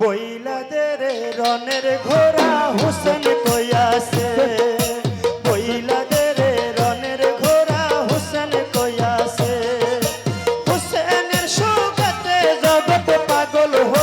বইলাদের রনের ঘোড়া হোসেন কই আছে বইলাদের রনের ঘোড়া হোসেন কই আছে হোসেনের সুগতে জগৎ পাগল হয়ে